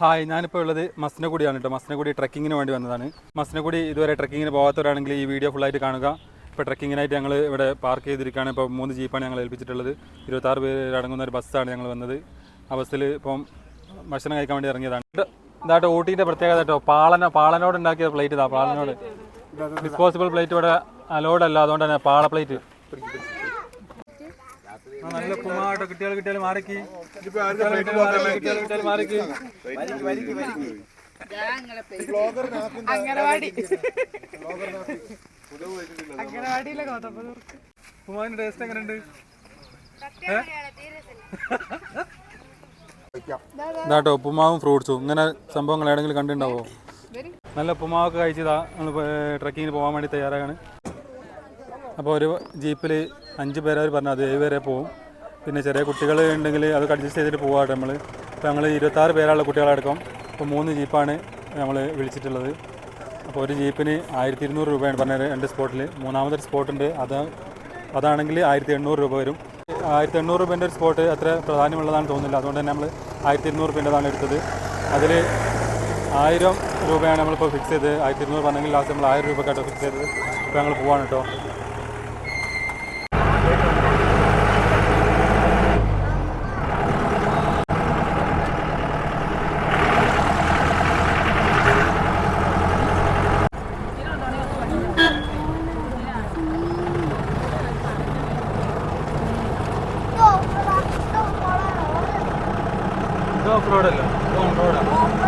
Hi ഞാനിപ്പോൾ ഉള്ളത് മസ്നഗുഡിയാണ് കേട്ടോ മസ്നഗുഡി ട്രക്കിങ്ങിന് വേണ്ടി വന്നതാണ്. മസ്നഗുഡി ഇതുവരെ ട്രക്കിങ്ങിന് പോകാത്തവരാണെങ്കിൽ ഈ വീഡിയോ ഫുള്ളായിട്ട് കാണുക. ഇപ്പോൾ ട്രക്കിങ്ങിനായിട്ട് ഞങ്ങൾ ഇവിടെ പാർക്ക് ചെയ്തിരിക്കുകയാണ്. ഇപ്പോൾ മൂന്ന് ജീപ്പാണ് ഞങ്ങൾ ഏൽപ്പിച്ചിട്ടുള്ളത്. ഇരുപത്താറ് പേര് അടങ്ങുന്ന ഒരു ബസ്സാണ് ഞങ്ങൾ വന്നത്. ആ ബസ്സിൽ ഇപ്പം ഭക്ഷണം കഴിക്കാൻ വേണ്ടി ഇറങ്ങിയതാണ്. ഇതായിട്ട് ഊട്ടിന്റെ പ്രത്യേകത കേട്ടോ പാളന പാളനോട് ഉണ്ടാക്കിയ പ്ലേറ്റ് ഇതാ പാളനോട്. ഡിസ്പോസിബിൾ പ്ലേറ്റ് ഇവിടെ അലോഡല്ല അതുകൊണ്ട് തന്നെ പാള പ്ലേറ്റ്. നല്ല കുമാട്ടോ കിട്ടിയാൽ കിട്ടിയാൽ മാറിക്ക്. മാറിക്ക്. അംഗനവാടി. അംഗനവാടിയിലെ ഗോതമ്പ് നുറുക്ക് കുമാരിന്റെ ടേസ്റ്റ് എങ്ങനെയുണ്ട് ഇതാട്ടോ ഉപ്പുമാവും ഫ്രൂട്ട്സും. ഇങ്ങനെ സംഭവങ്ങൾ ഏതെങ്കിലും കണ്ടിട്ടുണ്ടാവോ? നല്ല ഉപ്പുമാവൊക്കെ കഴിച്ചതാ നമ്മൾ ട്രക്കിങ്ങിന് പോകാൻ വേണ്ടി തയ്യാറാണ് അപ്പോൾ ഒരു ജീപ്പിൽ അഞ്ച് പേരെ പറഞ്ഞു അത് ഏഴ് പേരെ പോവും. പിന്നെ ചെറിയ കുട്ടികൾ ഉണ്ടെങ്കിൽ അത് അഡ്ജസ്റ്റ് ചെയ്തിട്ട് പോകാട്ടെ നമ്മൾ ഇപ്പോൾ ഞങ്ങൾ ഇരുപത്താറ് പേരുള്ള കുട്ടികളടക്കം. ഇപ്പോൾ മൂന്ന് ജീപ്പാണ് നമ്മൾ വിളിച്ചിട്ടുള്ളത്. അപ്പോൾ ഒരു ജീപ്പിന് ആയിരത്തി ഇരുന്നൂറ് രൂപയാണ് പറഞ്ഞത് രണ്ട് സ്പോട്ടിൽ മൂന്നാമതൊരു സ്പോട്ടുണ്ട്. അത് അതാണെങ്കിൽ ആയിരത്തി എണ്ണൂറ് രൂപ വരും. ആയിരത്തി എണ്ണൂറ് രൂപേന്റെ ഒരു സ്പോട്ട് അത്ര പ്രാധാന്യമുള്ളതാണെന്ന് തോന്നുന്നില്ല. അതുകൊണ്ട് തന്നെ നമ്മൾ ആയിരത്തി ഇരുന്നൂറ് രൂപേന്റെതാണ് എടുത്തത്. അതിൽ ആയിരം രൂപയാണ് നമ്മളിപ്പോൾ ഫിക്സ് ചെയ്തത്. ആയിരത്തി ഇരുന്നൂറ് പറഞ്ഞെങ്കിൽ ലാസ്റ്റ് നമ്മൾ ആയിരം രൂപക്കാട്ടോ ഫിക്സ് ചെയ്തത്. ഇപ്പോൾ ഞങ്ങൾ പോവാണ് കേട്ടോ റോഡല്ല ഓൺ റോഡാണ്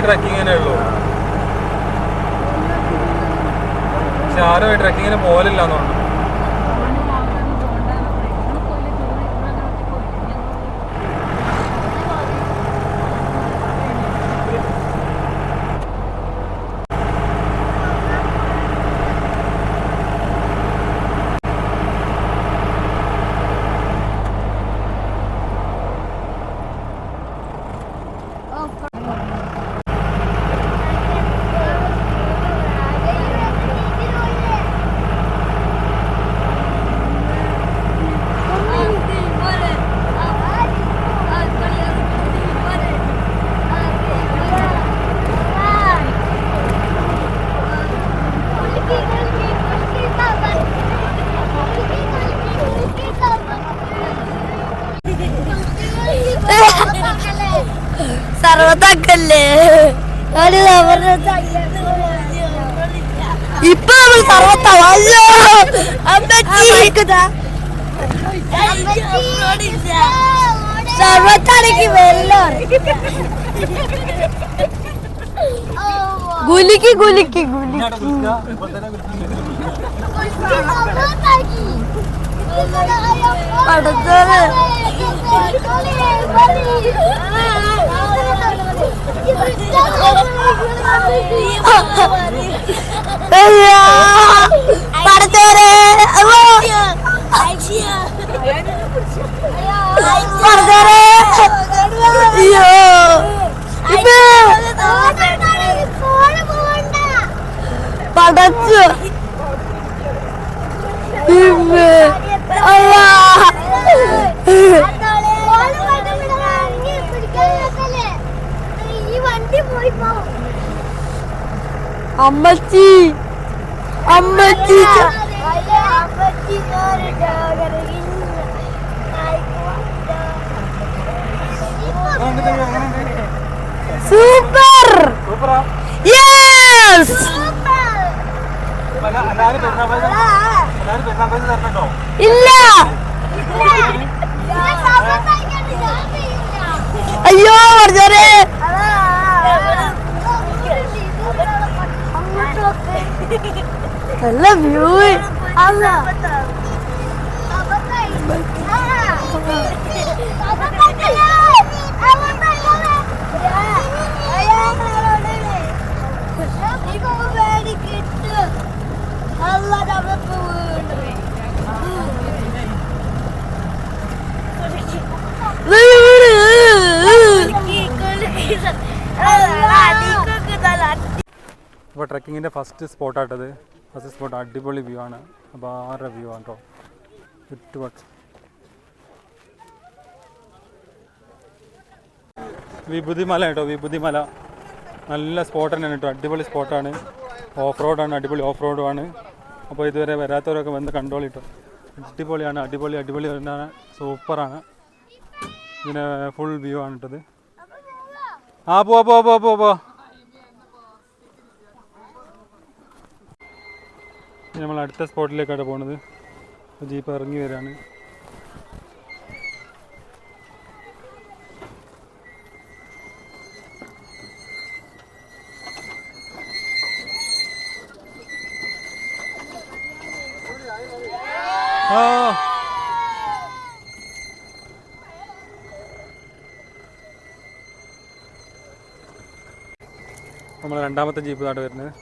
മെയിനായിട്ട് ഈ ട്രക്കിങ് തന്നെ ഉള്ളൂ. പക്ഷെ ആരും ഈ ട്രക്കിങ്ങിന് പോലില്ല എന്നുണ്ട് സർവത്താക്കല്ലേ ഇപ്പൊ നമ്മൾ അമ്മച്ചി സർവത്താണെങ്കിൽ വെള്ളം ഗുലിക്ക് ഗുലിക്ക് ഗുലിക്ക് അടുത്തത് പടത്തോരെ പടത്തോരെ അയ്യോ പടച്ചു. അയ്യാ. ഈ വണ്ടി പോയി പോവും അമ്മച്ചി അമ്മച്ചി. സൂപ്പർ. സൂപ്പറാ. യെസ് ഇല്ല. അയ്യോ പറഞ്ഞോരെ നല്ല വ്യൂ Allah da ട്രക്കിങ്ങിന്റെ ഫസ്റ്റ് സ്പോട്ടായിട്ടത് ഫസ്റ്റ് സ്പോട്ട് അടിപൊളി വ്യൂ ആണ്. അപ്പോൾ ആരുടെ വ്യൂ ആണ് കേട്ടോ ചുറ്റുപാട്. വിഭുതിമല കേട്ടോ വിഭുതിമല. നല്ല സ്പോട്ട് തന്നെയാണ് കേട്ടോ അടിപൊളി സ്പോട്ടാണ്. ഓഫ് റോഡാണ് അടിപൊളി ഓഫ് റോഡുമാണ് അപ്പോൾ ഇതുവരെ വരാത്തവരൊക്കെ വന്ന് കണ്ടോളി കേട്ടോ അടിപൊളിയാണ് അടിപൊളി അടിപൊളി വരുന്നതാണ്. സൂപ്പറാണ്. ഇതിന് ഫുൾ വ്യൂ ആണ് കേട്ടത് ആ പോ പോ പോ പോവാ പോവാ ഇനി നമ്മൾ അടുത്ത സ്പോട്ടിലേക്കാണ് പോണത്. ജീപ്പ് ഇറങ്ങി വരാണ്. നമ്മൾ രണ്ടാമത്തെ ജീപ്പ് താട്ട് വരുന്നത്.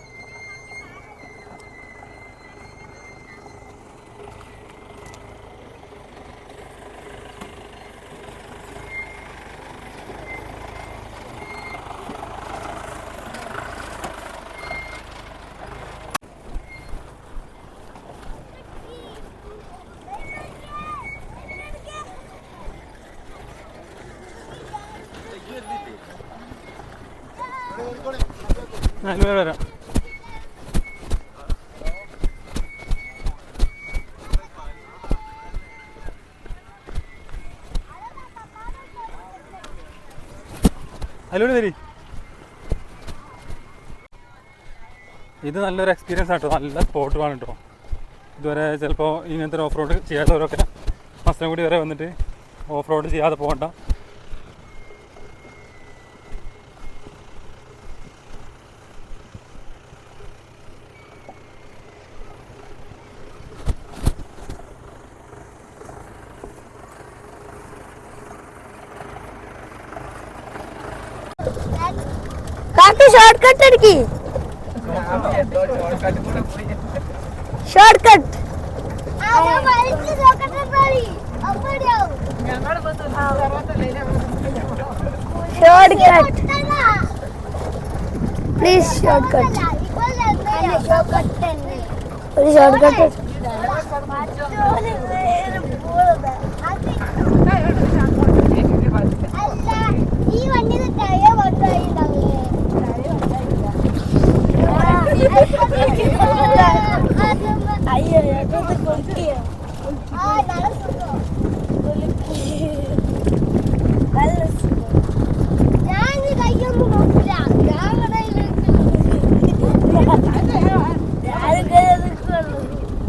നാല് പേര് തരി. ഇത് നല്ലൊരു എക്സ്പീരിയൻസ് ആട്ടോ. നല്ല സ്പോട്ടുമാണ് കേട്ടോ ഇതുവരെ ചിലപ്പോൾ ഇങ്ങനത്തെ ഓഫ് റോഡ് ചെയ്യാത്തവരൊക്കെ കൂടി വരെ വന്നിട്ട് ഓഫ് റോഡ് ചെയ്യാതെ പോകണ്ട. ഷോർട്ട് കട്ട് അടിക്കി. Short cut shortcut please shortcut ഒരു ഷോർട്ട് കട്ട് ഈ വണ്ടി ടയർ വട്ടായിണ്ടാവില്ലേ അയ്യോ ഏട്ടത് കൊട്ടിയോ ആ നല്ല സുഖം നല്ല സുഖം. ഞാൻ ഈ കയ്യൊന്നും നോക്കില്ല ഞാൻ ഞാനിങ്ങനെ നിൽക്കുള്ളൂ.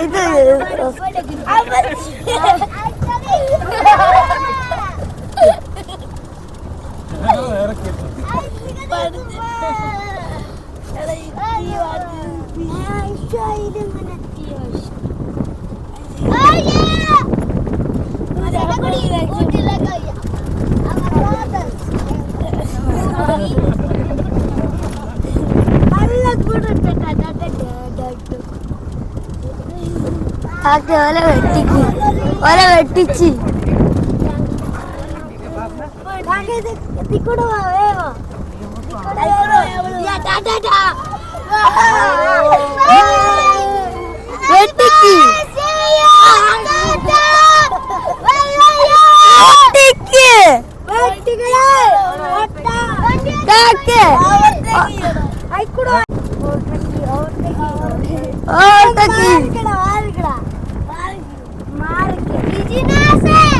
Gidelim. Ama ആക്കി ഓല വെട്ടിക്ക്. ഓല വെട്ടിച്ച്. വെട്ടിക്ക്. വെട്ടിക്ക്.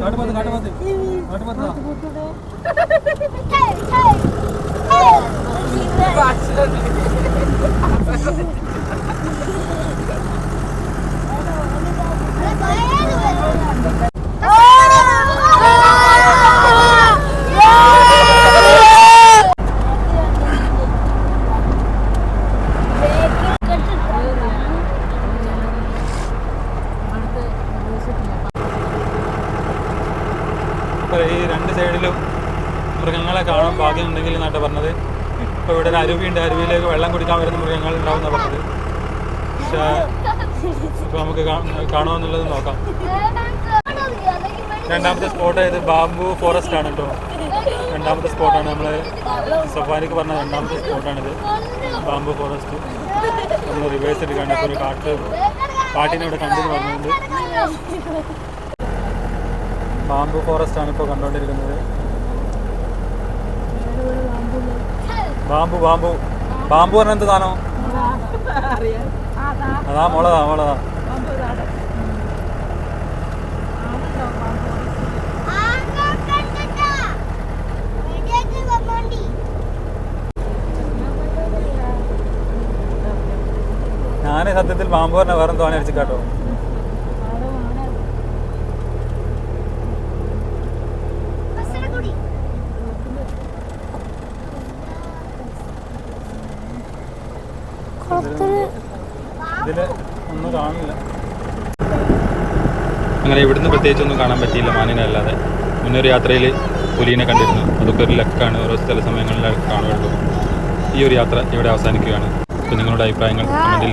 കാട്ടുപാത്ത് കാട്ടുപാത്ത് കാട്ടുപാത്താ ഹേയ്, ഹേയ്, ഹേയ്. അല്ല, പോയാലും വരും. അപ്പോൾ ഈ രണ്ട് സൈഡിലും മൃഗങ്ങളെ കാണാൻ ഭാഗ്യമുണ്ടെങ്കിൽ എന്നാണ് പറഞ്ഞത്? ഇപ്പോൾ ഇവിടെ ഒരു അരുവിയുണ്ട് അരുവിയിലേക്ക് വെള്ളം കുടിക്കാൻ വരുന്ന മൃഗങ്ങൾ ഉണ്ടാവും എന്നാണ് പറഞ്ഞത് പക്ഷേ ഇപ്പോൾ നമുക്ക് കാണുമെന്നുള്ളത് നോക്കാം. രണ്ടാമത്തെ സ്പോട്ട് ഇത് ബാംബു ഫോറസ്റ്റ് ആണ് കേട്ടോ. രണ്ടാമത്തെ സ്പോട്ടാണ് നമ്മൾ സഫാരിക്ക് പറഞ്ഞ രണ്ടാമത്തെ സ്പോട്ടാണിത്. Bamboo forest. നമ്മൾ റിവേഴ്സ് എടുക്കാണ് ഇപ്പോൾ ഒരു കാട്ട് കാട്ടിനെ ഇവിടെ കണ്ടെന്ന് പറഞ്ഞുകൊണ്ട്. ബാംബു ഫോറസ്റ്റ് ആണ് ഇപ്പോൾ കണ്ടുകൊണ്ടിരിക്കുന്നത് ബാംബു ബാമ്പു. ബാമ്പു പറഞ്ഞ എന്ത് സാധനം? അതാ മുളതാ മുളതാ. ഞാൻ സത്യത്തിൽ ബാമ്പു പറഞ്ഞ വേറെ തോനെ അടിച്ചു അങ്ങനെ ഇവിടുന്ന് പ്രത്യേകിച്ച് ഒന്നും കാണാൻ പറ്റിയില്ല മാനിനെ അല്ലാതെ. മുന്നൊരു യാത്രയിൽ പുലിനെ കണ്ടിരുന്നു. അതൊക്കെ ഒരു ലക്കാണ്. ഓരോ സ്ഥല സമയങ്ങളിൽ കാണുകയുള്ളൂ. ഈ ഒരു യാത്ര ഇവിടെ അവസാനിക്കുകയാണ്. നിങ്ങളുടെ അഭിപ്രായങ്ങൾ കമന്റിൽ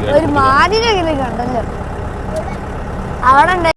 അവിടെ